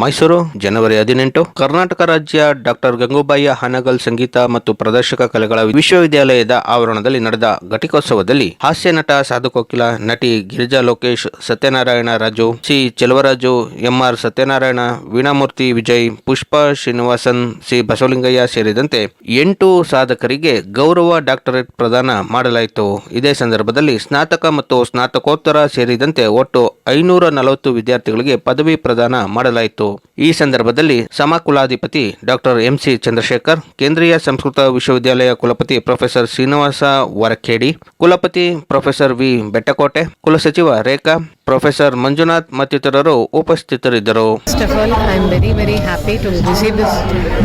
ಮೈಸೂರು, ಜನವರಿ ಹದಿನೆಂಟು. ಕರ್ನಾಟಕ ರಾಜ್ಯ ಡಾಕ್ಟರ್ ಗಂಗೂಬಾಯಿ ಹಾನಗಲ್ ಸಂಗೀತ ಮತ್ತು ಪ್ರದರ್ಶಕ ಕಲೆಗಳ ವಿಶ್ವವಿದ್ಯಾಲಯದ ಆವರಣದಲ್ಲಿ ನಡೆದ ಘಟಿಕೋತ್ಸವದಲ್ಲಿ ಹಾಸ್ಯ ನಟ, ಸಾಧು ಕೋಕಿಲ, ನಟಿ Girija Lokesh, Satyanarayana Raju, C Cheluvaraju, MR Satyanarayana, Veenamurthy Vijay, Pushpa Srinivasan, C Basavalingaiah ಸೇರಿದಂತೆ ಎಂಟು ಸಾಧಕರಿಗೆ ಗೌರವ ಡಾಕ್ಟರೇಟ್ ಪ್ರದಾನ ಮಾಡಲಾಯಿತು. ಇದೇ ಸಂದರ್ಭದಲ್ಲಿ ಸ್ನಾತಕ ಮತ್ತು ಸ್ನಾತಕೋತ್ತರ ಸೇರಿದಂತೆ ಒಟ್ಟು ಐನೂರ ನಲವತ್ತು ವಿದ್ಯಾರ್ಥಿಗಳಿಗೆ ಪದವಿ ಪ್ರದಾನ ಮಾಡಲಾಯಿತು. ಈ ಸಂದರ್ಭದಲ್ಲಿ ಸಮಕುಲಾಧಿಪತಿ ಡಾಕ್ಟರ್ ಎಂಸಿ ಚಂದ್ರಶೇಖರ್, ಕೇಂದ್ರೀಯ ಸಂಸ್ಕೃತ ವಿಶ್ವವಿದ್ಯಾಲಯ ಕುಲಪತಿ ಪ್ರೊಫೆಸರ್ ಶ್ರೀನಿವಾಸ ವರಖೇಡಿ, ಕುಲಪತಿ ಪ್ರೊಫೆಸರ್ ವಿ ಬೆಟ್ಟಕೋಟೆ, ಕುಲಸಚಿವ ರೇಖಾ ಪ್ರೊಫೆಸರ್ ಮಂಜುನಾಥ್ ಮತ್ತಿತರರು ಉಪಸ್ಥಿತರಿದ್ದರು First of all, I am very, very happy to receive this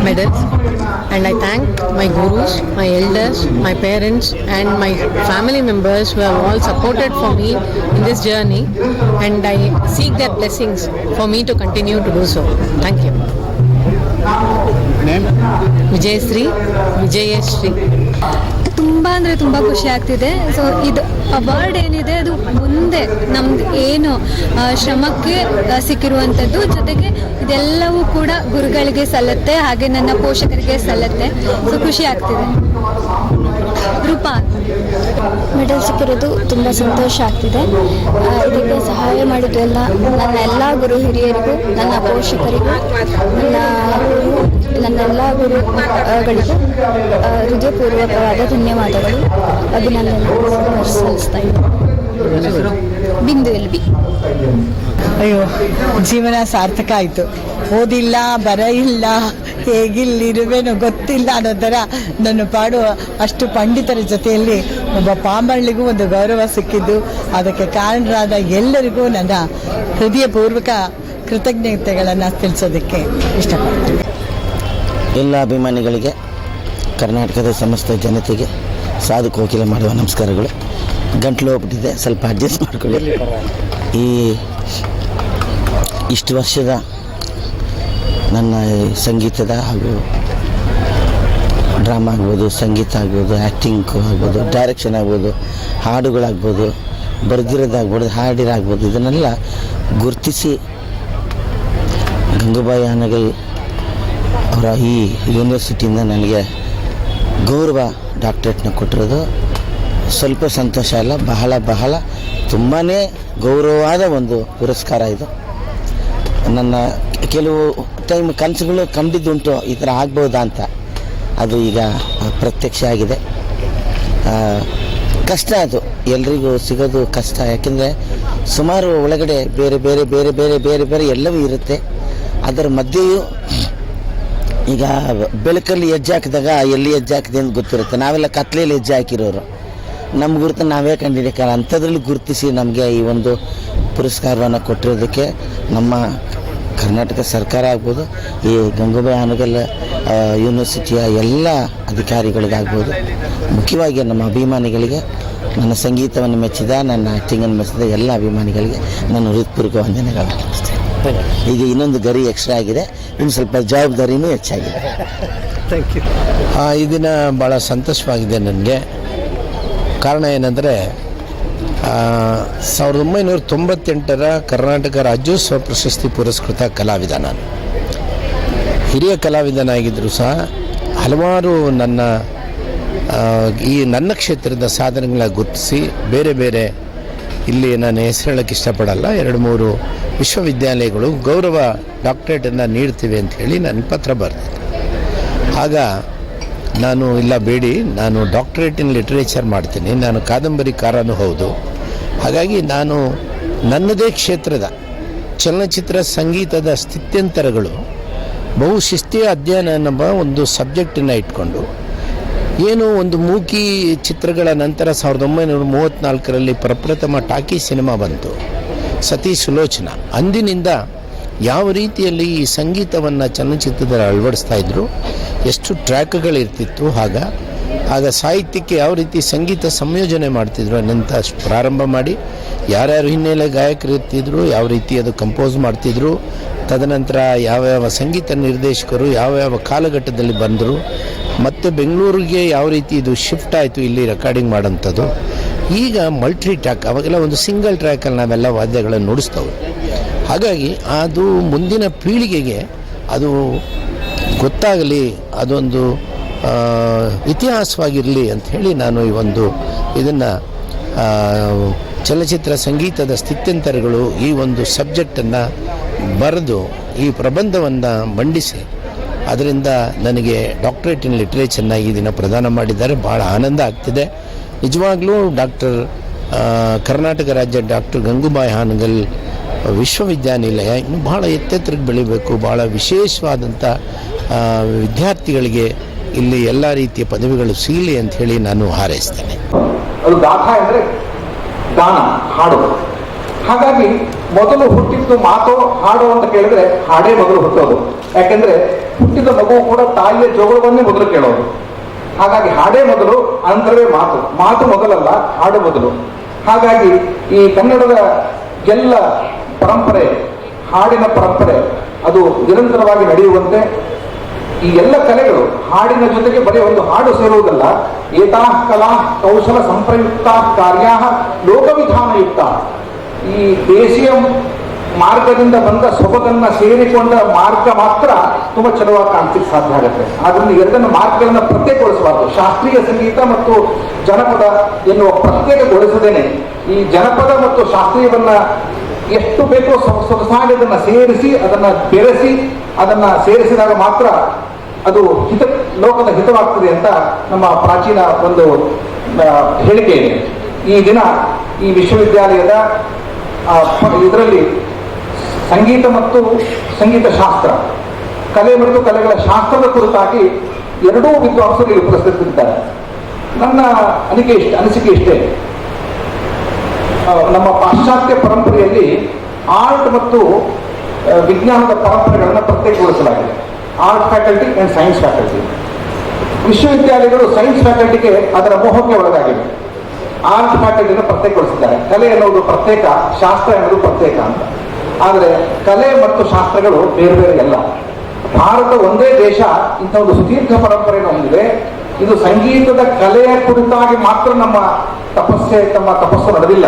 medals and I thank my gurus, my elders, my parents and my family members who have all supported for me in this journey and I seek their blessings for me to continue to do so. Thank you. Vijayashree Vijayashree ತುಂಬ ಅಂದರೆ ತುಂಬ ಖುಷಿ ಆಗ್ತಿದೆ. So ಇದು award ಏನಿದೆ, ಅದು ಮುಂದೆ ನಮ್ದು ಏನು ಶ್ರಮಕ್ಕೆ ಸಿಕ್ಕಿರುವಂತದ್ದು. ಜೊತೆಗೆ ಇದೆಲ್ಲವೂ ಕೂಡ ಗುರುಗಳಿಗೆ ಸಲ್ಲತ್ತೆ, ಹಾಗೆ ನನ್ನ ಪೋಷಕರಿಗೆ ಸಲ್ಲತ್ತೆ. ಸೊ ಖುಷಿ ಆಗ್ತಿದೆ. ರೂಪಾ. ಮೆಡಲ್ ಸಿಕ್ಕಿರೋದು ತುಂಬ ಸಂತೋಷ ಆಗ್ತಿದೆ. ಇದಕ್ಕೆ ಸಹಾಯ ಮಾಡಿದ್ದು ಎಲ್ಲ ನನ್ನ ಎಲ್ಲ ಗುರು ಹಿರಿಯರಿಗೂ, ನನ್ನ ಪೋಷಕರಿಗೂ, ನನ್ನ ನನ್ನ ಗುರುಗಳಿಗೆ ಹೃದಯಪೂರ್ವಕವಾದ ಧನ್ಯವಾದಗಳು. ಅಭಿನಂದನೆ ಸಲ್ಲಿಸ್ತಾ ಬಿಂದು ಎಲ್ ಅಯ್ಯೋ, ಜೀವನ ಸಾರ್ಥಕ ಆಯಿತು. ಓದಿಲ್ಲ ಬರ ಇಲ್ಲ ಹೇಗಿಲ್ಲಿರುವೆನೋ ಗೊತ್ತಿಲ್ಲ. ಅನ್ನೋ ಥರ ನನ್ನ ಪಾಡು ಅಷ್ಟು ಪಂಡಿತರ ಜೊತೆಯಲ್ಲಿ ಒಬ್ಬ ಪಾಂಬಳ್ಳಿಗೂ ಒಂದು ಗೌರವ ಸಿಕ್ಕಿದ್ದು. ಅದಕ್ಕೆ ಕಾರಣರಾದ ಎಲ್ಲರಿಗೂ ನನ್ನ ಹೃದಯಪೂರ್ವಕ ಕೃತಜ್ಞತೆಗಳನ್ನು ತಿಳಿಸೋದಕ್ಕೆ ಇಷ್ಟಪಡ್ತೀನಿ. ಎಲ್ಲ ಅಭಿಮಾನಿಗಳಿಗೆ, ಕರ್ನಾಟಕದ ಸಮಸ್ತ ಜನತೆಗೆ ಸಾಧು ಕೋಕಿಲೆ ಮಾಡುವ ನಮಸ್ಕಾರಗಳು. ಗಂಟ್ಲು ಹೋಗ್ಬಿಟ್ಟಿದೆ, ಸ್ವಲ್ಪ ಅಡ್ಜಸ್ಟ್ ಮಾಡ್ಕೊಳ್ಳಿ. ಈ ಇಷ್ಟು ವರ್ಷದ ನನ್ನ ಸಂಗೀತದ ಹಾಗೂ ಡ್ರಾಮಾ ಆಗ್ಬೋದು, ಸಂಗೀತ ಆಗ್ಬೋದು ಆ್ಯಕ್ಟಿಂಗ್ ಆಗ್ಬೋದು ಡೈರೆಕ್ಷನ್ ಆಗ್ಬೋದು, ಹಾಡುಗಳಾಗ್ಬೋದು, ಬರೆದಿರೋದಾಗ್ಬೋದು ಹಾಡಿರಾಗ್ಬೋದು ಇದನ್ನೆಲ್ಲ ಗುರುತಿಸಿ ಗಂಗೂಬಾಯಿ ಹಾನಗಲ್ ಅವರ ಈ ಯೂನಿವರ್ಸಿಟಿಯಿಂದ ನನಗೆ ಗೌರವ ಡಾಕ್ಟ್ರೇಟ್ನ ಕೊಟ್ಟಿರೋದು. ಸ್ವಲ್ಪ ಸಂತೋಷ ಅಲ್ಲ, ಬಹಳ ಬಹಳ ತುಂಬಾ ಗೌರವವಾದ ಒಂದು ಪುರಸ್ಕಾರ ಇದು. ನನ್ನ ಕೆಲವು ಟೈಮ್ ಕನಸುಗಳು ಕಂಡಿದ್ದುಂಟು, ಈ ಥರ ಆಗ್ಬೋದಾ ಅಂತ. ಅದು ಈಗ ಪ್ರತ್ಯಕ್ಷ ಆಗಿದೆ. ಕಷ್ಟ ಅದು. ಎಲ್ರಿಗೂ ಸಿಗೋದು ಕಷ್ಟ. ಯಾಕೆಂದರೆ ಸುಮಾರು ಒಳಗಡೆ ಬೇರೆ ಬೇರೆ ಬೇರೆ ಬೇರೆ ಬೇರೆ ಬೇರೆ ಎಲ್ಲವೂ ಇರುತ್ತೆ. ಅದರ ಮಧ್ಯೆಯೂ ಈಗ ಬೆಳಕಲ್ಲಿ ಹೆಜ್ಜೆ ಹಾಕಿದಾಗ ಎಲ್ಲಿ ಹೆಜ್ಜೆ ಹಾಕಿದೆ ಅಂತ ಗೊತ್ತಿರುತ್ತೆ. ನಾವೆಲ್ಲ ಕತ್ಲೆಯಲ್ಲಿ ಹೆಜ್ಜೆ ಹಾಕಿರೋರು. ನಮ್ಮ ಗುರುತು ನಾವೇ ಕಂಡಿಡಿಯಕ್ಕಲ್ಲ. ಅಂಥದ್ರಲ್ಲಿ ಗುರುತಿಸಿ ನಮಗೆ ಈ ಒಂದು ಪುರಸ್ಕಾರವನ್ನು ಕೊಟ್ಟಿರೋದಕ್ಕೆ ನಮ್ಮ ಕರ್ನಾಟಕ ಸರ್ಕಾರ ಆಗ್ಬೋದು, ಈ ಗಂಗೂಬಾಯಿ ಹಾನಗಲ್ ಯೂನಿವರ್ಸಿಟಿಯ ಎಲ್ಲ ಅಧಿಕಾರಿಗಳಿಗಾಗ್ಬೋದು, ಮುಖ್ಯವಾಗಿ ನಮ್ಮ ಅಭಿಮಾನಿಗಳಿಗೆ, ನನ್ನ ಸಂಗೀತವನ್ನು ಮೆಚ್ಚಿದ, ನನ್ನ ಆ್ಯಕ್ಟಿಂಗನ್ನು ಮೆಚ್ಚಿದ ಎಲ್ಲ ಅಭಿಮಾನಿಗಳಿಗೆ ನನ್ನ ಹೃತ್ಪೂರ್ವಕ ವಂದನೆಗಳು. ಈಗ ಇನ್ನೊಂದು ಗರಿ ಎಕ್ಸ್ಟ್ರಾ ಆಗಿದೆ. ಇನ್ನು ಸ್ವಲ್ಪ ಜವಾಬ್ದಾರಿನೂ ಹೆಚ್ಚಾಗಿದೆ. ಥ್ಯಾಂಕ್ ಆ, ಈ ದಿನ ಭಾಳ ಸಂತೋಷವಾಗಿದೆ ನನಗೆ. ಕಾರಣ ಏನಂದರೆ ಸಾವಿರದ ಒಂಬೈನೂರ ತೊಂಬತ್ತೆಂಟರ ಕರ್ನಾಟಕ ರಾಜ್ಯೋತ್ಸವ ಪ್ರಶಸ್ತಿ ಪುರಸ್ಕೃತ ಕಲಾವಿದ ನಾನು. ಹಿರಿಯ ಕಲಾವಿದನಾಗಿದ್ದರೂ ಸಹ ಹಲವಾರು ನನ್ನ ಈ ನನ್ನ ಕ್ಷೇತ್ರದ ಸಾಧನೆಗಳನ್ನ ಗುರುತಿಸಿ ಬೇರೆ ಬೇರೆ ಇಲ್ಲಿ ನಾನು ಹೆಸರು ಹೇಳಕ್ಕೆ ಇಷ್ಟಪಡಲ್ಲ. ಎರಡು ಮೂರು ವಿಶ್ವವಿದ್ಯಾಲಯಗಳು ಗೌರವ ಡಾಕ್ಟ್ರೇಟನ್ನು ನೀಡ್ತೀವಿ ಅಂತ ಹೇಳಿ ನನ್ನ ಪತ್ರ ಬರೆದಿದ್ದೆ ಆಗ ನಾನು, ಇಲ್ಲ ಬೇಡಿ, ನಾನು ಡಾಕ್ಟರೇಟ್ ಇನ್ ಲಿಟ್ರೇಚರ್ ಮಾಡ್ತೀನಿ. ನಾನು ಕಾದಂಬರಿಕಾರನೂ ಹೌದು. ಹಾಗಾಗಿ ನಾನು ನನ್ನದೇ ಕ್ಷೇತ್ರದ ಚಲನಚಿತ್ರ ಸಂಗೀತದ ಸ್ಥಿತ್ಯಂತರಗಳು ಬಹುಶಿಸ್ತೀಯ ಅಧ್ಯಯನ ಎನ್ನುವ ಒಂದು ಸಬ್ಜೆಕ್ಟನ್ನು ಇಟ್ಕೊಂಡು ಏನು ಒಂದು ಮೂಕಿ ಚಿತ್ರಗಳ ನಂತರ ಸಾವಿರದ ಒಂಬೈನೂರ ಮೂವತ್ತ್ನಾಲ್ಕರಲ್ಲಿ ಪ್ರಪ್ರಥಮ ಟಾಕಿ ಸಿನಿಮಾ ಬಂತು. ಸತಿ ಸುಲೋಚನ. ಅಂದಿನಿಂದ ಯಾವ ರೀತಿಯಲ್ಲಿ ಈ ಸಂಗೀತವನ್ನು ಚಲನಚಿತ್ರದಲ್ಲಿ ಅಳವಡಿಸ್ತಾ ಇದ್ರು, ಎಷ್ಟು ಟ್ರ್ಯಾಕ್ಗಳಿರ್ತಿತ್ತು, ಆಗ ಆಗ ಸಾಹಿತ್ಯಕ್ಕೆ ಯಾವ ರೀತಿ ಸಂಗೀತ ಸಂಯೋಜನೆ ಮಾಡ್ತಿದ್ರು ಅನ್ನಂತ ಪ್ರಾರಂಭ ಮಾಡಿ ಯಾರ್ಯಾರು ಹಿನ್ನೆಲೆ ಗಾಯಕರು ಇರ್ತಿದ್ರು, ಯಾವ ರೀತಿ ಅದು ಕಂಪೋಸ್ ಮಾಡ್ತಿದ್ರು, ತದನಂತರ ಯಾವ್ಯಾವ ಸಂಗೀತ ನಿರ್ದೇಶಕರು, ಯಾವ್ಯಾವ ಕಾಲಘಟ್ಟದಲ್ಲಿ ಬಂದರು, ಮತ್ತು ಬೆಂಗಳೂರಿಗೆ ಯಾವ ರೀತಿ ಇದು ಶಿಫ್ಟ್ ಆಯಿತು ಇಲ್ಲಿ ರೆಕಾರ್ಡಿಂಗ್ ಮಾಡೋಂಥದ್ದು ಈಗ ಮಲ್ಟಿ ಟ್ರ್ಯಾಕ್ ಅವಾಗೆಲ್ಲ ಒಂದು ಸಿಂಗಲ್ ಟ್ರ್ಯಾಕಲ್ಲಿ ನಾವೆಲ್ಲ ವಾದ್ಯಗಳನ್ನು ನುಡಿಸ್ತವೆ. ಹಾಗಾಗಿ ಅದು ಮುಂದಿನ ಪೀಳಿಗೆಗೆ ಅದು ಗೊತ್ತಾಗಲಿ, ಅದೊಂದು ಇತಿಹಾಸವಾಗಿರಲಿ ಅಂತ ಹೇಳಿ ನಾನು ಈ ಒಂದು ಇದನ್ನು ಚಲನಚಿತ್ರ ಸಂಗೀತದ ಸ್ಥಿತ್ಯಂತರಗಳು ಈ ಒಂದು ಸಬ್ಜೆಕ್ಟನ್ನು ಬರೆದು ಈ ಪ್ರಬಂಧವನ್ನು ಮಂಡಿಸಿ, ಅದರಿಂದ ನನಗೆ ಡಾಕ್ಟ್ರೇಟ್ ಇನ್ ಲಿಟ್ರೇಚರ್ನ ಈ ದಿನ ಪ್ರದಾನ ಮಾಡಿದ್ದಾರೆ. ಭಾಳ ಆನಂದ ಆಗ್ತಿದೆ. ನಿಜವಾಗ್ಲೂ ಡಾಕ್ಟರ್ ಕರ್ನಾಟಕ ರಾಜ್ಯ ಡಾಕ್ಟರ್ ಗಂಗೂಬಾಯಿ ಹಾನಗಲ್ ವಿಶ್ವವಿದ್ಯಾನಿಲಯ ಇನ್ನು ಭಾಳ ಎತ್ತೆತ್ತರಕ್ಕೆ ಬೆಳಿಬೇಕು. ಭಾಳ ವಿಶೇಷವಾದಂಥ ವಿದ್ಯಾರ್ಥಿಗಳಿಗೆ ಇಲ್ಲಿ ಎಲ್ಲ ರೀತಿಯ ಪದವಿಗಳು ಸಿಗಲಿ ಅಂತ ಹೇಳಿ ನಾನು ಹಾರೈಸ್ತೇನೆ. ಗಾನ ಹಾಡು. ಹಾಗಾಗಿ ಮೊದಲು ಹುಟ್ಟಿದ್ದು ಮಾತೋ ಹಾಡು ಅಂತ ಕೇಳಿದ್ರೆ ಹಾಡೇ ಮೊದಲು ಹುಟ್ಟೋದು. ಯಾಕೆಂದ್ರೆ ಹುಟ್ಟಿದ ಮಗು ಕೂಡ ತಾಯಿಯ ಜೋಗಳವನ್ನೇ ಮೊದಲು ಕೇಳೋದು. ಹಾಗಾಗಿ ಹಾಡೇ ಮೊದಲು, ಅಂದ್ರವೇ ಮಾತು. ಮಾತು ಮೊದಲಲ್ಲ, ಹಾಡು ಮೊದಲು. ಹಾಗಾಗಿ ಈ ಕನ್ನಡದ ಎಲ್ಲ ಪರಂಪರೆ, ಹಾಡಿನ ಪರಂಪರೆ, ಅದು ನಿರಂತರವಾಗಿ ನಡೆಯುವಂತೆ ಈ ಎಲ್ಲ ಕಲೆಗಳು ಹಾಡಿನ ಜೊತೆಗೆ ಬರೀ ಒಂದು ಹಾಡು ಸೇರುವುದಲ್ಲ, ಏತಾ ಕಲಾ ಕೌಶಲ ಸಂಪ್ರಯುಕ್ತ ಕಾರ್ಯ ಲೋಕವಿಧಾನಯುಕ್ತ. ಈ ದೇಶೀಯ ಮಾರ್ಗದಿಂದ ಬಂದ ಸೊಬಗನ್ನ ಸೇರಿಕೊಂಡ ಮಾರ್ಗ ಮಾತ್ರ ತುಂಬಾ ಚಲವಾಗಿ ಕಾಣಿಸ್ಲಿಕ್ಕೆ ಸಾಧ್ಯ ಆಗುತ್ತೆ. ಆದ್ರಿಂದ ಎರಡನ್ನು ಮಾರ್ಗಗಳನ್ನ ಪ್ರತ್ಯೇಕಗೊಳಿಸಬಾರ್ದು. ಶಾಸ್ತ್ರೀಯ ಸಂಗೀತ ಮತ್ತು ಜನಪದ ಎನ್ನುವ ಪ್ರತ್ಯೇಕಗೊಳಿಸದೇನೆ ಈ ಜನಪದ ಮತ್ತು ಶಾಸ್ತ್ರೀಯವನ್ನ ಎಷ್ಟು ಬೇಕೋ ಸೊಗ- ಸೊಗಸಾಗಿ ಸೇರಿಸಿ, ಅದನ್ನ ಬೆರೆಸಿ, ಅದನ್ನ ಸೇರಿಸಿದಾಗ ಮಾತ್ರ ಅದು ಹಿತ, ಲೋಕದ ಹಿತವಾಗ್ತದೆ ಅಂತ ನಮ್ಮ ಪ್ರಾಚೀನ ಒಂದು ಹೇಳಿಕೆ ಇದೆ. ಈ ದಿನ ಈ ವಿಶ್ವವಿದ್ಯಾಲಯದ ಇದರಲ್ಲಿ ಸಂಗೀತ ಮತ್ತು ಸಂಗೀತ ಶಾಸ್ತ್ರ, ಕಲೆ ಮತ್ತು ಕಲೆಗಳ ಶಾಸ್ತ್ರದ ಕುರಿತಾಗಿ ಎರಡೂ ವಿದ್ವಾಂಸರು ಇಲ್ಲಿ ಉಪಸ್ಥಿತರಿದ್ದಾರೆ. ನನ್ನ ಅನಿಕೆ ಇಷ್ಟ, ಅನಿಸಿಕೆ ಇಷ್ಟೇ. ನಮ್ಮ ಪಾಶ್ಚಾತ್ಯ ಪರಂಪರೆಯಲ್ಲಿ ಆರ್ಟ್ ಮತ್ತು ವಿಜ್ಞಾನದ ಪರಂಪರೆಗಳನ್ನು ಪ್ರತ್ಯೇಕಗೊಳಿಸಲಾಗಿದೆ. Art faculty and science faculty ವಿಶ್ವವಿದ್ಯಾಲಯಗಳು ಸೈನ್ಸ್ ಫ್ಯಾಕಲ್ಟಿಗೆ ಅದರ ಮೋಹಕ್ಕೆ ಒಳಗಾಗಿವೆ. ಆರ್ಟ್ ಫ್ಯಾಕಲ್ಟಿಯನ್ನು ಪ್ರತ್ಯೇಕಗೊಳಿಸಿದ್ದಾರೆ. ಕಲೆ ಎನ್ನುವುದು ಪ್ರತ್ಯೇಕ, ಶಾಸ್ತ್ರ ಎನ್ನುವುದು ಪ್ರತ್ಯೇಕ ಅಂತ. ಆದರೆ ಕಲೆ ಮತ್ತು ಶಾಸ್ತ್ರಗಳು ಬೇರೆ ಬೇರೆ ಅಲ್ಲ ಭಾರತ ಒಂದೇ ದೇಶ, ಇಂಥ ಒಂದು ಸುದೀರ್ಘ ಪರಂಪರೆಯನ್ನು ಹೊಂದಿದೆ. ಇದು ಸಂಗೀತದ ಕಲೆಯ ಕುರಿತಾಗಿ ಮಾತ್ರ ನಮ್ಮ ತಪಸ್ಸೆ, ತಮ್ಮ ತಪಸ್ಸು ನಡೆದಿಲ್ಲ.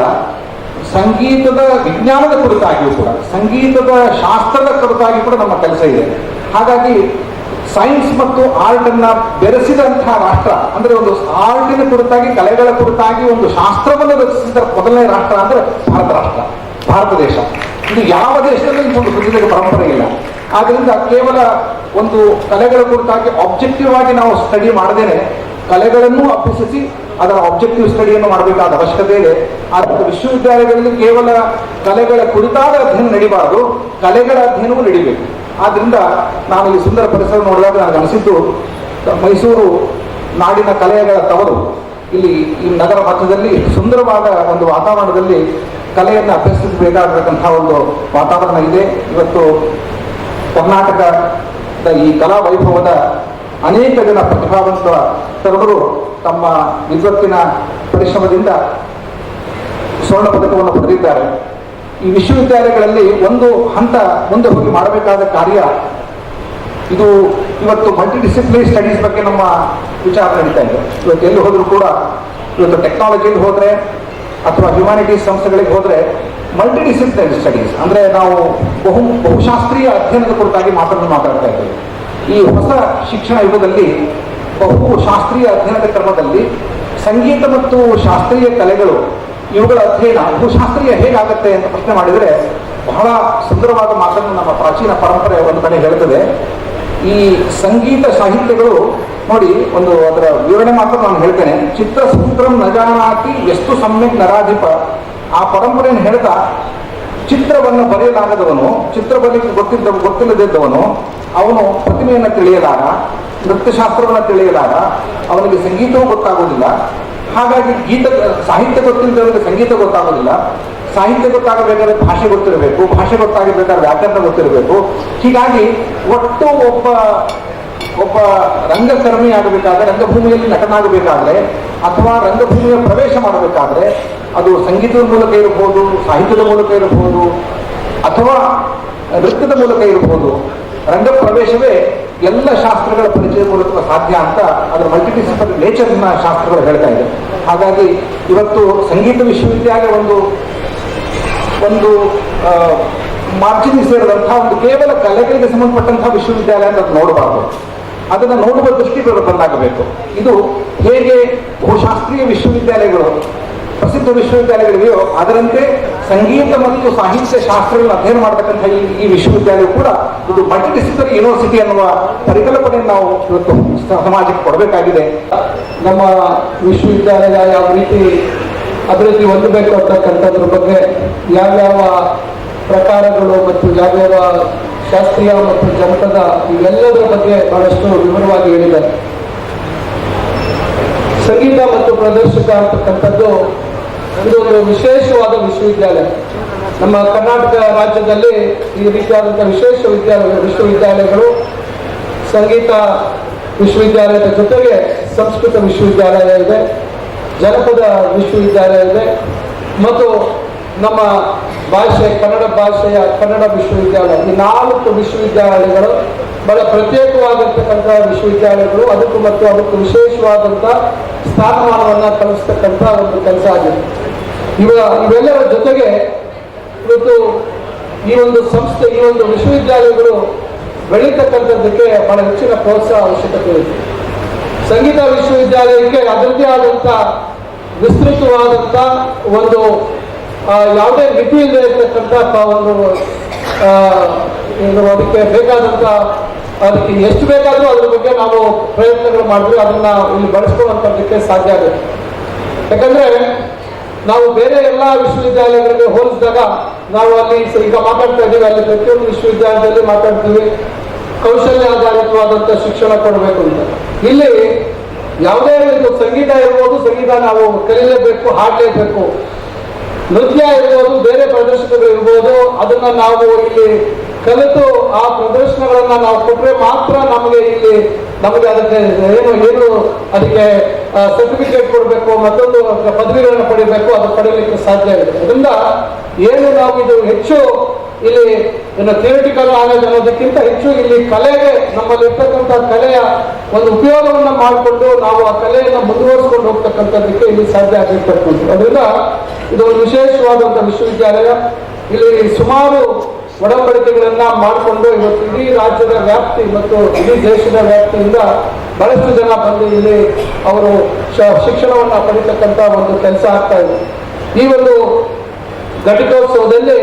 ಸಂಗೀತದ ವಿಜ್ಞಾನದ ಕುರಿತಾಗಿಯೂ ಕೂಡ, ಸಂಗೀತದ ಶಾಸ್ತ್ರದ ಕುರಿತಾಗಿ ಕೂಡ ನಮ್ಮ ಕೆಲಸ ಇದೆ. ಹಾಗಾಗಿ ಸೈನ್ಸ್ ಮತ್ತು ಆರ್ಟ್ ಅನ್ನ ಬೆರೆಸಿದಂತಹ ರಾಷ್ಟ್ರ, ಅಂದ್ರೆ ಒಂದು ಆರ್ಟಿನ ಕುರಿತಾಗಿ, ಕಲೆಗಳ ಕುರಿತಾಗಿ ಒಂದು ಶಾಸ್ತ್ರವನ್ನು ರಚಿಸಿದ ಮೊದಲನೇ ರಾಷ್ಟ್ರ ಅಂದ್ರೆ ಭಾರತ ರಾಷ್ಟ್ರ, ಭಾರತ ದೇಶ. ಇದು ಯಾವ ದೇಶದಲ್ಲೂ ಒಂದು ಸುದೀರ್ಘ ಪರಂಪರೆ ಇಲ್ಲ. ಆದ್ರಿಂದ ಕೇವಲ ಒಂದು ಕಲೆಗಳ ಕುರಿತಾಗಿ ಆಬ್ಜೆಕ್ಟಿವ್ ಆಗಿ ನಾವು ಸ್ಟಡಿ ಮಾಡದೇನೆ, ಕಲೆಗಳನ್ನು ಅಭ್ಯಸಿಸಿ ಅದರ ಆಬ್ಜೆಕ್ಟಿವ್ ಸ್ಟಡಿಯನ್ನು ಮಾಡಬೇಕಾದ ಅವಶ್ಯಕತೆ ಇದೆ. ಆದ್ದರಿಂದ ವಿಶ್ವವಿದ್ಯಾಲಯಗಳಲ್ಲಿ ಕೇವಲ ಕಲೆಗಳ ಕುರಿತಾದ ಅಧ್ಯಯನ ನಡೀಬಾರದು, ಕಲೆಗಳ ಅಧ್ಯಯನವೂ ನಡಿಬೇಕು. ಆದ್ರಿಂದ ನಾನು ಈ ಸುಂದರ ಪರಿಸರ ನೋಡಿದಾಗ ನನಗೆ ಅನಿಸಿದ್ದು, ಮೈಸೂರು ನಾಡಿನ ಕಲೆಗಳ ತವರು. ಇಲ್ಲಿ ಈ ನಗರ ಮಧ್ಯದಲ್ಲಿ ಸುಂದರವಾದ ಒಂದು ವಾತಾವರಣದಲ್ಲಿ ಕಲೆಯನ್ನು ಅಭ್ಯಸಿಸಬೇಕಾಗಿರತಕ್ಕಂತಹ ಒಂದು ವಾತಾವರಣ ಇದೆ. ಇವತ್ತು ಕರ್ನಾಟಕದ ಈ ಕಲಾ ವೈಭವದ ಅನೇಕ ಜನ ಪ್ರತಿಭಾವಂತ ತರುಣರು ತಮ್ಮ ವಿದ್ವತ್ತಿನ ಪರಿಶ್ರಮದಿಂದ ಸ್ವರ್ಣ ಪದಕವನ್ನು ಪಡೆದಿದ್ದಾರೆ. ಈ ವಿಶ್ವವಿದ್ಯಾಲಯಗಳಲ್ಲಿ ಒಂದು ಹಂತ ಮುಂದೆ ಹೋಗಿ ಮಾಡಬೇಕಾದ ಕಾರ್ಯ ಇದು ಇವತ್ತು ಮಲ್ಟಿ ಡಿಸಿಪ್ಲಿನ್ ಸ್ಟಡೀಸ್ ಬಗ್ಗೆ ನಮ್ಮ ವಿಚಾರ ನಡೀತಾ ಇದೆ. ಇವತ್ತು ಎಲ್ಲಿ ಹೋದರೂ ಕೂಡ ಇವತ್ತು ಟೆಕ್ನಾಲಜಿಯಲ್ಲಿ ಹೋದರೆ ಅಥವಾ ಹ್ಯುಮ್ಯಾನಿಟೀಸ್ ಸಂಸ್ಥೆಗಳಿಗೆ ಹೋದರೆ ಮಲ್ಟಿ ಡಿಸಿಪ್ಲಿನ್ ಸ್ಟಡೀಸ್ ಅಂದ್ರೆ ನಾವು ಬಹು ಬಹುಶಾಸ್ತ್ರೀಯ ಅಧ್ಯಯನದ ಕುರಿತಾಗಿ ಮಾತನ್ನು ಮಾತಾಡ್ತಾ ಇದ್ದೇವೆ. ಈ ಹೊಸ ಶಿಕ್ಷಣ ಯುಗದಲ್ಲಿ ಬಹು ಶಾಸ್ತ್ರೀಯ ಅಧ್ಯಯನದ ಕ್ರಮದಲ್ಲಿ ಸಂಗೀತ ಮತ್ತು ಶಾಸ್ತ್ರೀಯ ಕಲೆಗಳು ಇವುಗಳ ಅಧ್ಯಯನ ಭೂಶಾಸ್ತ್ರೀಯ ಹೇಗಾಗುತ್ತೆ ಅಂತ ಪ್ರಶ್ನೆ ಮಾಡಿದರೆ ಬಹಳ ಸುಂದರವಾದ ಮಾತನ್ನು ನಮ್ಮ ಪ್ರಾಚೀನ ಪರಂಪರೆ ಒಂದು ಕಡೆ ಹೇಳುತ್ತದೆ ಈ ಸಂಗೀತ ಸಾಹಿತ್ಯಗಳು ನೋಡಿ, ಒಂದು ಅದರ ವಿವರಣೆ ಮಾತ್ರ ನಾನು ಹೇಳ್ತೇನೆ. ಚಿತ್ರ ಚಿತ್ರಸೂತ್ರಂ ನಜಾನಾತಿ ಎಷ್ಟು ಸಮ್ಯಕ್ ನರಾಧಿಪ. ಆ ಪರಂಪರೆಯನ್ನು ಹೇಳ್ತಾ, ಚಿತ್ರವನ್ನು ಬರೆಯಲಾಗದವನು, ಚಿತ್ರ ಬರಲಿಕ್ಕೆ ಗೊತ್ತಿದ್ದ ಗೊತ್ತಿಲ್ಲದಿದ್ದವನು ಅವನು ಪ್ರತಿಮೆಯನ್ನು ತಿಳಿಯಲಾರ ನೃತ್ಯಶಾಸ್ತ್ರವನ್ನು ತಿಳಿಯಲಾರ ಅವನಿಗೆ ಸಂಗೀತವೂ ಗೊತ್ತಾಗುವುದಿಲ್ಲ. ಹಾಗಾಗಿ ಗೀತ, ಸಾಹಿತ್ಯ ಗೊತ್ತಿಲ್ಲದವರಿಗೆ ಸಂಗೀತ ಗೊತ್ತಾಗೋದಿಲ್ಲ. ಸಾಹಿತ್ಯ ಗೊತ್ತಾಗಬೇಕಾದ್ರೆ ಭಾಷೆ ಗೊತ್ತಿರಬೇಕು, ಭಾಷೆ ಗೊತ್ತಾಗಬೇಕಾದ್ರೆ ವ್ಯಾಕರಣ ಗೊತ್ತಿರಬೇಕು. ಹೀಗಾಗಿ ಒಟ್ಟು ಒಬ್ಬ ಒಬ್ಬ ರಂಗಕರ್ಮಿ ಆಗಬೇಕಾದ್ರೆ, ರಂಗಭೂಮಿಯಲ್ಲಿ ನಟನಾಗಬೇಕಾದ್ರೆ, ಅಥವಾ ರಂಗಭೂಮಿಯ ಪ್ರವೇಶ ಮಾಡಬೇಕಾದ್ರೆ, ಅದು ಸಂಗೀತದ ಮೂಲಕ ಇರಬಹುದು, ಸಾಹಿತ್ಯದ ಮೂಲಕ ಇರಬಹುದು, ಅಥವಾ ನೃತ್ಯದ ಮೂಲಕ ಇರಬಹುದು ರಂಗ ಪ್ರವೇಶವೇ ಎಲ್ಲ ಶಾಸ್ತ್ರಗಳ ಪರಿಚಯ ಮೂಲಕ ಸಾಧ್ಯ ಅಂತ ಅದರ ಮಲ್ಟಿಡಿಸಿಪ್ಲಿನ್ ನೇಚರ್ನ ಶಾಸ್ತ್ರಗಳು ಹೇಳ್ತಾ ಇದೆ. ಹಾಗಾಗಿ ಇವತ್ತು ಸಂಗೀತ ವಿಶ್ವವಿದ್ಯಾಲಯ ಒಂದು ಒಂದು ಮಾರ್ಜಿನ್ ಸೇರಿದಂತಹ ಒಂದು ಕೇವಲ ಕಲೆಗಳಿಗೆ ಸಂಬಂಧಪಟ್ಟಂತಹ ವಿಶ್ವವಿದ್ಯಾಲಯ ಅಂತ ನೋಡಬಾರ್ದು. ಅದನ್ನು ನೋಡುವ ದೃಷ್ಟಿಗಳು ಬಂದಾಗಬೇಕು. ಇದು ಹೇಗೆ ಬಹುಶಾಸ್ತ್ರೀಯ ವಿಶ್ವವಿದ್ಯಾಲಯಗಳು ಪ್ರಸಿದ್ಧ ವಿಶ್ವವಿದ್ಯಾಲಯಗಳಿವೆಯೋ, ಅದರಂತೆ ಸಂಗೀತ ಮತ್ತು ಸಾಹಿತ್ಯ ಶಾಸ್ತ್ರಗಳನ್ನು ಅಧ್ಯಯನ ಮಾಡತಕ್ಕಂಥ ಈ ವಿಶ್ವವಿದ್ಯಾಲಯ ಕೂಡ ಇದು ಮಲ್ಟಿಡಿಸಿಪ್ಲಿನರಿ ಯೂನಿವರ್ಸಿಟಿ ಅನ್ನುವ ಪರಿಕಲ್ಪನೆಯನ್ನು ನಾವು ಇವತ್ತು ಸಮಾಜಕ್ಕೆ ಕೊಡಬೇಕಾಗಿದೆ. ನಮ್ಮ ವಿಶ್ವವಿದ್ಯಾಲಯ ಯಾವ ರೀತಿ ಅಭಿವೃದ್ಧಿ ಹೊಂದಬೇಕು ಅಂತಕ್ಕಂಥದ್ರ ಬಗ್ಗೆ ಯಾವ್ಯಾವ ಪ್ರಕಾರಗಳು ಮತ್ತು ಯಾವ್ಯಾವ ಶಾಸ್ತ್ರೀಯ ಮತ್ತು ಜನಪದ ಇವೆಲ್ಲದರ ಬಗ್ಗೆ ಬಹಳಷ್ಟು ವಿವರವಾಗಿ ಹೇಳಿದ್ದಾರೆ. ಸಂಗೀತ ಮತ್ತು ಪ್ರದರ್ಶಕ ಅಂತಕ್ಕಂಥದ್ದು ಇದೊಂದು ವಿಶೇಷವಾದ ವಿಶ್ವವಿದ್ಯಾಲಯ. ನಮ್ಮ ಕರ್ನಾಟಕ ರಾಜ್ಯದಲ್ಲಿ ಈ ರೀತಿಯಾದಂಥ ವಿಶೇಷ ವಿದ್ಯಾಲಯ, ವಿಶ್ವವಿದ್ಯಾಲಯಗಳು, ಸಂಗೀತ ವಿಶ್ವವಿದ್ಯಾಲಯದ ಜೊತೆಗೆ ಸಂಸ್ಕೃತ ವಿಶ್ವವಿದ್ಯಾಲಯ ಇದೆ, ಜನಪದ ವಿಶ್ವವಿದ್ಯಾಲಯ ಇದೆ, ಮತ್ತು ನಮ್ಮ ಭಾಷೆ, ಕನ್ನಡ ಭಾಷೆಯ ಕನ್ನಡ ವಿಶ್ವವಿದ್ಯಾಲಯ. ಈ ನಾಲ್ಕು ವಿಶ್ವವಿದ್ಯಾಲಯಗಳು, ಬಹಳ ಪ್ರತ್ಯೇಕವಾಗಿರ್ತಕ್ಕಂಥ ವಿಶ್ವವಿದ್ಯಾಲಯಗಳು, ಅದಕ್ಕೂ ಮತ್ತು ಅದಕ್ಕೂ ವಿಶೇಷವಾದಂಥ ಸ್ಥಾನಮಾನವನ್ನು ಕಲಿಸ್ತಕ್ಕಂಥ ಒಂದು ಕೆಲಸ ಆಗಿದೆ. ಇವ ಇವೆಲ್ಲರ ಜೊತೆಗೆ ಇವತ್ತು ಈ ಒಂದು ಸಂಸ್ಥೆ, ಈ ಒಂದು ವಿಶ್ವವಿದ್ಯಾಲಯಗಳು ಬೆಳೀತಕ್ಕಂಥದ್ದಕ್ಕೆ ಬಹಳ ಹೆಚ್ಚಿನ ಪ್ರೋತ್ಸಾಹ ಅವಶ್ಯಕತೆ ಇದೆ. ಸಂಗೀತ ವಿಶ್ವವಿದ್ಯಾಲಯಕ್ಕೆ ಅದರದೇ ಆದಂಥ ವಿಸ್ತೃತವಾದಂಥ ಒಂದು ಯಾವುದೇ ಮಿತಿ ಇಲ್ಲದೆ ಇರತಕ್ಕಂಥ ಒಂದು ಅದಕ್ಕೆ ಬೇಕಾದಂಥ ಅದಕ್ಕೆ ಎಷ್ಟು ಬೇಕಾದರೂ ಅದ್ರ ಬಗ್ಗೆ ನಾವು ಪ್ರಯತ್ನಗಳು ಮಾಡಿದ್ರೆ ಅದನ್ನ ಇಲ್ಲಿ ಬಳಸ್ಕೊಳ್ಳುವಂಥದ್ದಕ್ಕೆ ಸಾಧ್ಯ ಆಗುತ್ತೆ. ಯಾಕಂದ್ರೆ ನಾವು ಬೇರೆ ಎಲ್ಲ ವಿಶ್ವವಿದ್ಯಾಲಯಗಳಿಗೆ ಹೋಲಿಸಿದಾಗ ನಾವು ಅಲ್ಲಿ ಈಗ ಮಾತಾಡ್ತಾ ಇದ್ದೀವಿ, ಅಲ್ಲಿ ಪ್ರತಿಯೊಂದು ವಿಶ್ವವಿದ್ಯಾಲಯದಲ್ಲಿ ಮಾತಾಡ್ತೀವಿ. ಕೌಶಲ್ಯ ಆಧಾರಿತವಾದಂಥ ಶಿಕ್ಷಣ ಕೊಡಬೇಕು ಅಂತ. ಇಲ್ಲಿ ಯಾವುದೇ ಒಂದು ಸಂಗೀತ ಇರ್ಬೋದು, ಸಂಗೀತ ನಾವು ಕಲಿಯಲೇಬೇಕು, ಹಾಡಲೇಬೇಕು. ನೃತ್ಯ ಇರ್ಬೋದು, ಬೇರೆ ಪ್ರದರ್ಶನಗಳು ಇರ್ಬೋದು, ಅದನ್ನ ನಾವು ಇಲ್ಲಿ ಕಲಿತು ಆ ಪ್ರದರ್ಶನಗಳನ್ನ ನಾವು ಕೊಟ್ಟರೆ ಮಾತ್ರ ನಮಗೆ ಇಲ್ಲಿ ನಮಗೆ ಅದಕ್ಕೆ ಏನು ಏನು ಅದಕ್ಕೆ ಸರ್ಟಿಫಿಕೇಟ್ ಕೊಡಬೇಕು, ಮತ್ತೊಂದು ಪದವಿಗಳನ್ನು ಪಡಿಬೇಕು, ಅದು ಪಡೀಲಿಕ್ಕೆ ಸಾಧ್ಯ ಇದೆ ಅದರಿಂದ ಏನು ನಾವು ಇದು ಹೆಚ್ಚು ಇಲ್ಲಿ ಏನು ಥಿಯೇಟಿಕಲ್ ಆಗೋದು ಅನ್ನೋದಕ್ಕಿಂತ ಹೆಚ್ಚು ಇಲ್ಲಿ ಕಲೆಗೆ, ನಮ್ಮಲ್ಲಿ ಇರ್ತಕ್ಕಂಥ ಕಲೆಯ ಒಂದು ಉಪಯೋಗವನ್ನು ಮಾಡಿಕೊಂಡು ನಾವು ಆ ಕಲೆಯನ್ನು ಮುಂದುವರಿಸ್ಕೊಂಡು ಹೋಗ್ತಕ್ಕಂಥದ್ದಕ್ಕೆ ಇಲ್ಲಿ ಸಾಧ್ಯ ಆಗಿರ್ತಕ್ಕಂಥದ್ದು ಅದರಿಂದ ಇದು ಒಂದು ವಿಶೇಷವಾದಂಥ ವಿಶ್ವವಿದ್ಯಾಲಯ. ಇಲ್ಲಿ ಸುಮಾರು ಒಡಂಬಡಿಕೆಗಳನ್ನ ಮಾಡಿಕೊಂಡು ಇವತ್ತು ಇಡೀ ರಾಜ್ಯದ ವ್ಯಾಪ್ತಿ ಮತ್ತು ಇಡೀ ದೇಶದ ವ್ಯಾಪ್ತಿಯಿಂದ ಬಹಳಷ್ಟು ಜನ ಬಂದು ಇಲ್ಲಿ ಅವರು ಶಿಕ್ಷಣವನ್ನ ಪಡಿತಕ್ಕಂಥ ಒಂದು ಕೆಲಸ ಆಗ್ತಾ ಇದೆ. ಈ ಒಂದು ಘಟಿಕೋತ್ಸವದಲ್ಲಿ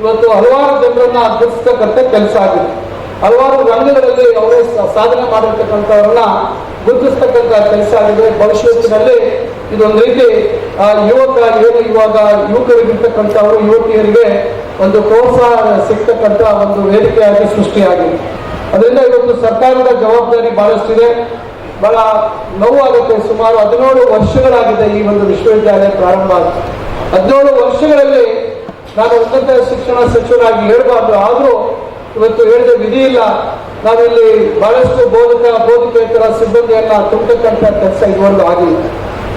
ಇವತ್ತು ಹಲವಾರು ಜನರನ್ನ ಗುರುತಿಸ್ತಕ್ಕಂಥ ಕೆಲಸ ಆಗಿದೆ. ಹಲವಾರು ರಂಗಗಳಲ್ಲಿ ಅವರು ಸಾಧನೆ ಮಾಡಿರ್ತಕ್ಕಂಥವ್ರನ್ನ ಗುರುತಿಸ್ತಕ್ಕಂಥ ಕೆಲಸ ಆಗಿದೆ. ಭವಿಷ್ಯತ್ತಿನಲ್ಲಿ ಇದೊಂದು ರೀತಿ ಯುವಕ ಏನು ಇವಾಗ ಯುವಕರಿಗಿರ್ತಕ್ಕಂಥವರು, ಯುವತಿಯರಿಗೆ ಒಂದು ಪ್ರೋತ್ಸಾಹ ಸಿಗ್ತಕ್ಕಂಥ ಒಂದು ವೇದಿಕೆಯಾಗಿ ಸೃಷ್ಟಿಯಾಗಿದೆ. ಅದರಿಂದ ಇವತ್ತು ಸರ್ಕಾರದ ಜವಾಬ್ದಾರಿ ಬಹಳಷ್ಟಿದೆ. ಬಹಳ ನೋವಾಗುತ್ತೆ. ಸುಮಾರು ಹದಿನೇಳು ವರ್ಷಗಳಾಗಿದೆ ಈ ಒಂದು ವಿಶ್ವವಿದ್ಯಾಲಯ ಪ್ರಾರಂಭ ಆಗಿ. ಹದಿನೇಳು ವರ್ಷಗಳಲ್ಲಿ ನಾನು ಉನ್ನತ ಶಿಕ್ಷಣ ಸಚಿವರಾಗಿ ಹೇಳಬಾರ್ದು. ಆದರೂ ಇವತ್ತು ಹೇಳಿದ ವಿಧಿ ಇಲ್ಲ. ನಾವಿಲ್ಲಿ ಬಹಳಷ್ಟು ಬೋಧಕ, ಬೋಧಕೇತರ ಸಿಬ್ಬಂದಿಯನ್ನ ತುಂಬತಕ್ಕಂಥ ಕೆಲಸ ಇದುವರೆಗೂ ಆಗಿಲ್ಲ.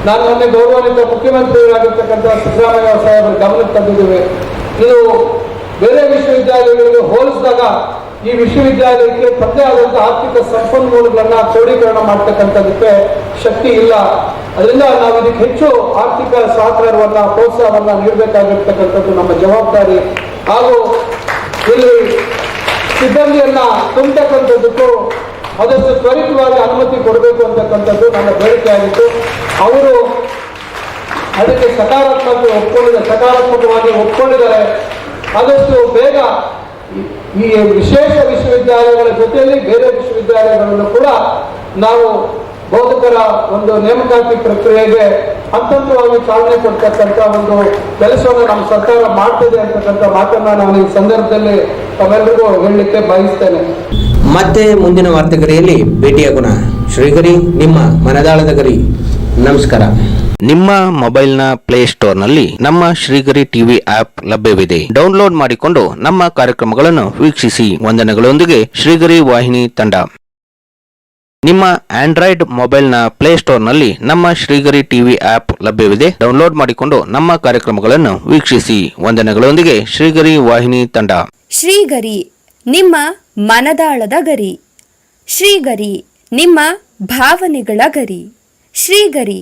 ನಾನು ಮೊನ್ನೆ ಗೌರವಾನ್ವಿತ ಮುಖ್ಯಮಂತ್ರಿಗಳಾಗಿರ್ತಕ್ಕಂಥ ಸಿದ್ದರಾಮಯ್ಯ ಸಾಹೇಬರ ಗಮನಕ್ಕೆ ತಂದಿದ್ದೇವೆ. ಇದು ಬೇರೆ ವಿಶ್ವವಿದ್ಯಾಲಯಗಳಿಗೆ ಹೋಲಿಸಿದಾಗ ಈ ವಿಶ್ವವಿದ್ಯಾಲಯಕ್ಕೆ ತನ್ನದೇ ಆದಂತಹ ಆರ್ಥಿಕ ಸಂಪನ್ಮೂಲಗಳನ್ನ ಕ್ರೋಢೀಕರಣ ಮಾಡ್ತಕ್ಕಂಥದಕ್ಕೆ ಶಕ್ತಿ ಇಲ್ಲ. ಅದರಿಂದ ನಾವು ಇದಕ್ಕೆ ಹೆಚ್ಚು ಆರ್ಥಿಕ ಸಹಕಾರವನ್ನ, ಪ್ರೋತ್ಸಾಹವನ್ನ ನೀಡಬೇಕಾಗಿರ್ತಕ್ಕಂಥದ್ದು ನಮ್ಮ ಜವಾಬ್ದಾರಿ. ಹಾಗೂ ಇಲ್ಲಿ ಸಿಬ್ಬಂದಿಯನ್ನ ತುಂಬತಕ್ಕಂಥದ್ದಕ್ಕೂ ಆದಷ್ಟು ತ್ವರಿತವಾಗಿ ಅನುಮತಿ ಕೊಡಬೇಕು ಅಂತಕ್ಕಂಥದ್ದು ನನ್ನ ಬೇಡಿಕೆ ಆಗಿತ್ತು ಅವರು ಅದಕ್ಕೆ ಸಕಾರಾತ್ಮಕ ಒಪ್ಕೊಂಡಿದ್ದಾರೆ ಸಕಾರಾತ್ಮಕವಾಗಿ ಒಪ್ಕೊಂಡಿದ್ದಾರೆ. ಆದಷ್ಟು ಬೇಗ ಈ- ವಿಶೇಷ ವಿಶ್ವವಿದ್ಯಾಲಯಗಳ ಜೊತೆಯಲ್ಲಿ ಬೇರೆ ವಿಶ್ವವಿದ್ಯಾಲಯಗಳನ್ನು ಕೂಡ ನಾವು ಬೋಧಕರ ಒಂದು ನೇಮಕಾತಿ ಪ್ರಕ್ರಿಯೆಗೆ ಅತ್ಯಂತವಾಗಿ ಚಾಲನೆ ಕೊಡ್ತಕ್ಕಂಥ ಒಂದು ಕೆಲಸವನ್ನು ನಮ್ಮ ಸರ್ಕಾರ ಮಾಡ್ತಿದೆ ಅಂತಕ್ಕಂಥ ಮಾತನ್ನ ನಾನು ಈ ಸಂದರ್ಭದಲ್ಲಿ ತಮ್ಮೆಲ್ಲರಿಗೂ ಹೇಳಲಿಕ್ಕೆ ಬಯಸ್ತೇನೆ. ಮತ್ತೆ ಮುಂದಿನ ವಾರ್ತೆಗರಿಯಲ್ಲಿ ಭೇಟಿಯಾಗೋಣ. ಶ್ರೀಗರಿ ನಿಮ್ಮ ಮನದಾಳದ ಗರಿ. ನಮಸ್ಕಾರ. ನಿಮ್ಮ ಮೊಬೈಲ್ನ ಪ್ಲೇಸ್ಟೋರ್ನಲ್ಲಿ ನಮ್ಮ ಶ್ರೀಗರಿ ಟಿವಿ ಆಪ್ ಲಭ್ಯವಿದೆ. ಡೌನ್ಲೋಡ್ ಮಾಡಿಕೊಂಡು ನಮ್ಮ ಕಾರ್ಯಕ್ರಮಗಳನ್ನು ವೀಕ್ಷಿಸಿ. ವಂದನೆಗಳೊಂದಿಗೆ ಶ್ರೀಗರಿ ವಾಹಿನಿ ತಂಡ. ನಿಮ್ಮ ಆಂಡ್ರಾಯ್ಡ್ ಮೊಬೈಲ್ನ ಪ್ಲೇಸ್ಟೋರ್ನಲ್ಲಿ ನಮ್ಮ ಶ್ರೀಗರಿ ಟಿವಿ ಆಪ್ ಲಭ್ಯವಿದೆ. ಡೌನ್ಲೋಡ್ ಮಾಡಿಕೊಂಡು ನಮ್ಮ ಕಾರ್ಯಕ್ರಮಗಳನ್ನು ವೀಕ್ಷಿಸಿ. ವಂದನೆಗಳೊಂದಿಗೆ ಶ್ರೀಗರಿ ವಾಹಿನಿ ತಂಡ. ಶ್ರೀಗರಿ, ನಿಮ್ಮ ಮನದಾಳದ ಗರಿ. ಶ್ರೀಗರಿ, ನಿಮ್ಮ ಭಾವನೆಗಳ ಗರಿ. ಶ್ರೀಗರಿ